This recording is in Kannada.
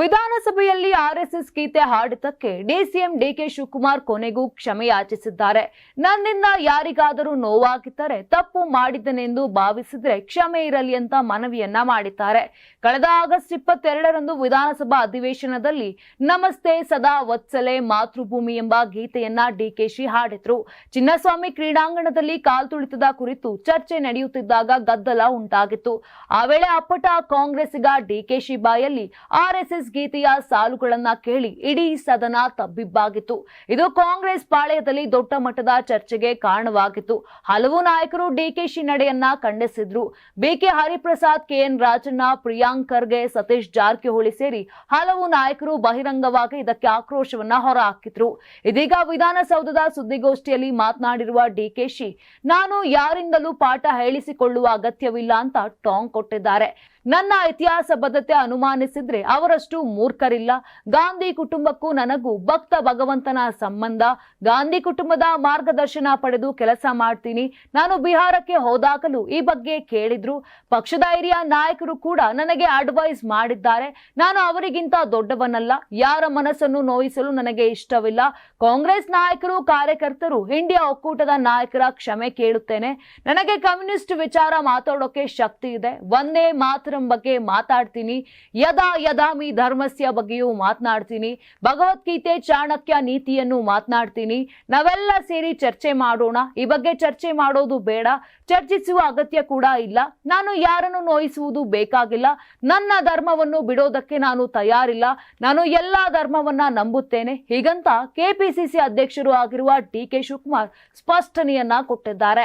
ವಿಧಾನಸಭೆಯಲ್ಲಿ ಆರ್ಎಸ್ಎಸ್ ಗೀತೆ ಹಾಡಿದ್ದಕ್ಕೆ ಡಿಸಿಎಂ ಡಿಕೆ ಶಿವಕುಮಾರ್ ಕೊನೆಗೂ ಕ್ಷಮೆ ಯಾಚಿಸಿದ್ದಾರೆ. ನನ್ನಿಂದ ಯಾರಿಗಾದರೂ ನೋವಾಗಿದ್ದರೆ ತಪ್ಪು ಮಾಡಿದ್ದನೆಂದು ಭಾವಿಸಿದ್ರೆ ಕ್ಷಮೆ ಇರಲಿ ಅಂತ ಮನವಿಯನ್ನ ಮಾಡಿದ್ದಾರೆ. ಕಳೆದ ಆಗಸ್ಟ್ ಇಪ್ಪತ್ತೆರಡರಂದು ವಿಧಾನಸಭಾ ಅಧಿವೇಶನದಲ್ಲಿ ನಮಸ್ತೆ ಸದಾ ವತ್ಸಲೆ ಮಾತೃಭೂಮಿ ಎಂಬ ಗೀತೆಯನ್ನ ಡಿಕೆಶಿ ಹಾಡಿದ್ರು. ಚಿನ್ನಸ್ವಾಮಿ ಕ್ರೀಡಾಂಗಣದಲ್ಲಿ ಕಾಲ್ತುಳಿತದ ಕುರಿತು ಚರ್ಚೆ ನಡೆಯುತ್ತಿದ್ದಾಗ ಗದ್ದಲ ಉಂಟಾಗಿತ್ತು. ಆ ವೇಳೆ ಅಪ್ಪಟ ಕಾಂಗ್ರೆಸ್ಸಿಗ ಡಿಕೆಶಿ ಬಾಯಲ್ಲಿ ಆರ್ಎಸ್ಎಸ್ ಗೀತೆಯ ಸಾಲುಗಳನ್ನ ಕೇಳಿ ಇಡೀ ಸದನ ತಬ್ಬಿಬ್ಬಾಗಿತ್ತು. ಇದು ಕಾಂಗ್ರೆಸ್ ಪಾಳೆಯದಲ್ಲಿ ದೊಡ್ಡ ಮಟ್ಟದ ಚರ್ಚೆಗೆ ಕಾರಣವಾಗಿತ್ತು. ಹಲವು ನಾಯಕರು ಡಿಕೆಶಿ ನಡೆಯನ್ನ ಖಂಡಿಸಿದ್ರು. B K Hariprasad K N Rajanna, Priyank Kharge, Satish Jarkiholi ಸೇರಿ ಹಲವು ನಾಯಕರು ಬಹಿರಂಗವಾಗಿ ಇದಕ್ಕೆ ಆಕ್ರೋಶವನ್ನ ಹೊರಹಾಕಿದ್ರು. ಇದೀಗ ವಿಧಾನಸೌಧದ ಸುದ್ದಿಗೋಷ್ಠಿಯಲ್ಲಿ ಮಾತನಾಡಿರುವ ಡಿಕೆಶಿ ನಾನು ಯಾರಿಂದಲೂ ಪಾಠ ಹೇಳಿಸಿಕೊಳ್ಳುವ ಅಗತ್ಯವಿಲ್ಲ ಅಂತ ಟಾಂಗ್ ಕೊಟ್ಟಿದ್ದಾರೆ. ನನ್ನ ಇತಿಹಾಸ ಬದ್ಧತೆ ಅನುಮಾನಿಸಿದ್ರೆ ಅವರಷ್ಟು ಮೂರ್ಖರಿಲ್ಲ. ಗಾಂಧಿ ಕುಟುಂಬಕ್ಕೂ ನನಗೂ ಭಕ್ತ ಭಗವಂತನ ಸಂಬಂಧ. ಗಾಂಧಿ ಕುಟುಂಬದ ಮಾರ್ಗದರ್ಶನ ಪಡೆದು ಕೆಲಸ ಮಾಡ್ತೀನಿ. ನಾನು ಬಿಹಾರಕ್ಕೆ ಹೋದಾಗಲೂ ಈ ಬಗ್ಗೆ ಕೇಳಿದ್ರು. ಪಕ್ಷದ ಹಿರಿಯ ನಾಯಕರು ಕೂಡ ನನಗೆ ಅಡ್ವೈಸ್ ಮಾಡಿದ್ದಾರೆ. ನಾನು ಅವರಿಗಿಂತ ದೊಡ್ಡವನಲ್ಲ. ಯಾರ ಮನಸ್ಸನ್ನು ನೋಯಿಸಲು ನನಗೆ ಇಷ್ಟವಿಲ್ಲ. ಕಾಂಗ್ರೆಸ್ ನಾಯಕರು, ಕಾರ್ಯಕರ್ತರು, ಇಂಡಿಯಾ ಒಕ್ಕೂಟದ ನಾಯಕರ ಕ್ಷಮೆ ಕೇಳುತ್ತೇನೆ. ನನಗೆ ಕಮ್ಯುನಿಸ್ಟ್ ವಿಚಾರ ಮಾತಾಡೋಕೆ ಶಕ್ತಿ ಇದೆ. ಒಂದೇ ಮಾತರಂ ಬಗ್ಗೆ ಮಾತಾಡ್ತೀನಿ. ಯದಾ ಯದಾಮಿ ಧರ್ಮಸ್ಯ ಬಗ್ಗೆಯೂ ಮಾತನಾಡ್ತೀನಿ. ಭಗವದ್ಗೀತೆ ಚಾಣಕ್ಯ ನೀತಿಯನ್ನು ಮಾತನಾಡ್ತೀನಿ. ನಾವೆಲ್ಲ ಸೇರಿ ಚರ್ಚೆ ಮಾಡೋಣ. ಈ ಬಗ್ಗೆ ಚರ್ಚೆ ಮಾಡೋದು ಬೇಡ. ಚರ್ಚಿಸುವ ಅಗತ್ಯ ಕೂಡ ಇಲ್ಲ. ನಾನು ಯಾರನ್ನು ನೋಯಿಸುವುದು ಬೇಕಾಗಿಲ್ಲ. ನನ್ನ ಧರ್ಮವನ್ನು ಬಿಡೋದಕ್ಕೆ ನಾನು ತಯಾರಿಲ್ಲ. ನಾನು ಎಲ್ಲ ಧರ್ಮವನ್ನ ನಂಬುತ್ತೇನೆ. ಹೀಗಂತ ಕೆಪಿಸಿಸಿ ಅಧ್ಯಕ್ಷರು ಆಗಿರುವ ಡಿ ಕೆ ಶಿವಕುಮಾರ್ ಸ್ಪಷ್ಟನೆಯನ್ನ ಕೊಟ್ಟಿದ್ದಾರೆ.